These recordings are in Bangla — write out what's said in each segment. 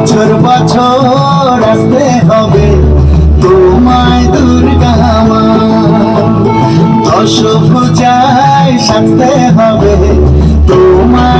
বছর বছর আসতে হবে। তোমায় দুর্গা মা। দশ পূজায় সাজতে হবে। তোমায়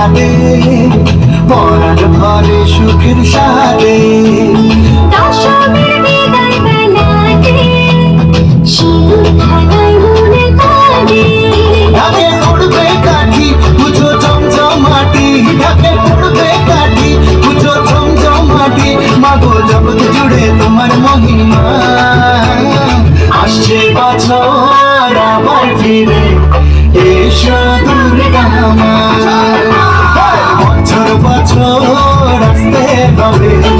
সাথে পরাণ ঘরে সুখের সাথে। তোমার মহিমা। আসছে বছর আবার ফিরে। হবে